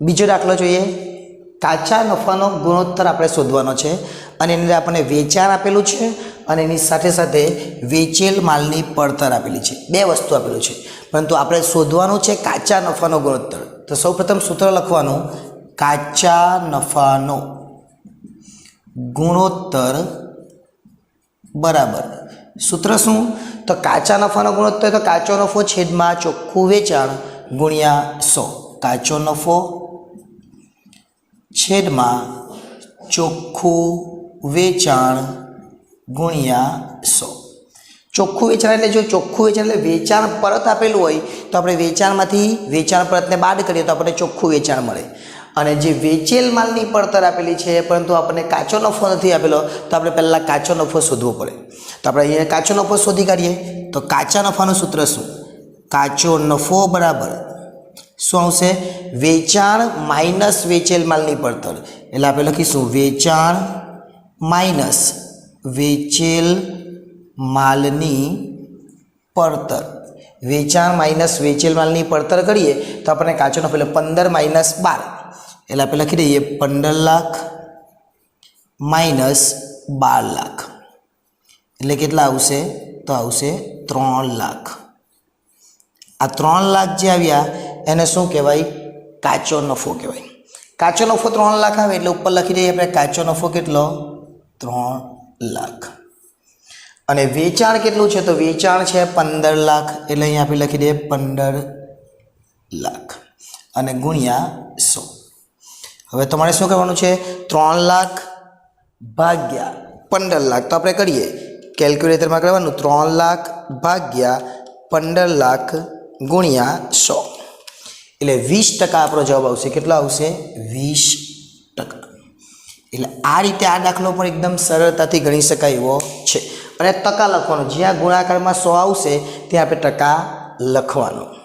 બીજો દાખલો જોઈએ. કાચા નફાનો ગુણોત્તર આપણે શોધવાનો છે અને એની અંદર આપણને વેચાણ આપેલું છે અને એની સાથે સાથે વેચેલ માલની પડતર આપેલી છે. બે વસ્તુ આપેલું છે. પરંતુ આપણે શોધવાનું છે કાચા નફાનો ગુણોત્તર. તો સૌપ્રથમ સૂત્ર લખવાનું, કાચા નફાનો ગુણોત્તર બરાબર. સૂત્ર શું? તો કાચા નફાનો ગુણોત્તર તો કાચો નફો છેદમાં ચોખ્ખું વેચાણ ગુણ્યા સો. કાચો નફો છેદમાં ચોખ્ખું વેચાણ ગુણ્યા સો. ચોખ્ખું વેચાણ એટલે જો ચોખ્ખું વેચાણ એટલે વેચાણ પરત આપેલું હોય, તો આપણે વેચાણમાંથી વેચાણ પરતને બાદ કરીએ તો આપણને ચોખ્ખું વેચાણ મળે. અને જે વેચેલ માલની પડતર આપેલી છે, પરંતુ આપણને કાચો નફો નથી આપેલો, તો આપણે પહેલાં કાચો નફો શોધવો પડે. તો આપણે અહીંયા કાચો નફો શોધી કાઢીએ. તો કાચા નફાનું સૂત્ર શું? કાચો નફો બરાબર શું આવશે? વેચાણ માઇનસ વેચેલ માલની પડતર. એટલે આપણે લખીશું વેચાણ માઇનસ વેચેલ માલની પડતર. વેચાણ માઇનસ વેચેલ માલની પડતર કરીએ તો આપણને કાચોનો નફો પંદર માઇનસ બાર. એટલે આપણે લખી દઈએ પંદર લાખ માઇનસ બાર લાખ. એટલે કેટલા આવશે? તો આવશે ત્રણ લાખ. આ ત્રણ લાખ જે આવ્યા એને શું કહેવાય? કાચો નફો કહેવાય. કાચો નફો ત્રણ લાખ આવે એટલે ઉપર લખી દઈએ આપણે કાચો નફો કેટલો? ત્રણ લાખ. અને વેચાણ કેટલું છે? તો વેચાણ છે પંદર લાખ એટલે અહીંયા આપણે લખી દઈએ પંદર લાખ. અને ગુણ્યા સો. હવે તમારે શું કરવાનું છે? ત્રણ લાખ ભાગ્યા પંદર લાખ. તો આપણે કરીએ. કેલ્ક્યુલેટરમાં કરવાનું ત્રણ લાખ ભાગ્યા પંદર લાખ ગુણ્યા સો. એટલે વીસ ટકા આપણો જવાબ આવશે. કેટલો આવશે? વીસ ટકા. એટલે આ રીતે આ દાખલો પણ એકદમ સરળતાથી ગણી શકાય એવો છે. અને ટકા લખવાનો. જ્યાં ગુણાકારમાં સો આવશે, ત્યાં આપણે ટકા લખવાનો.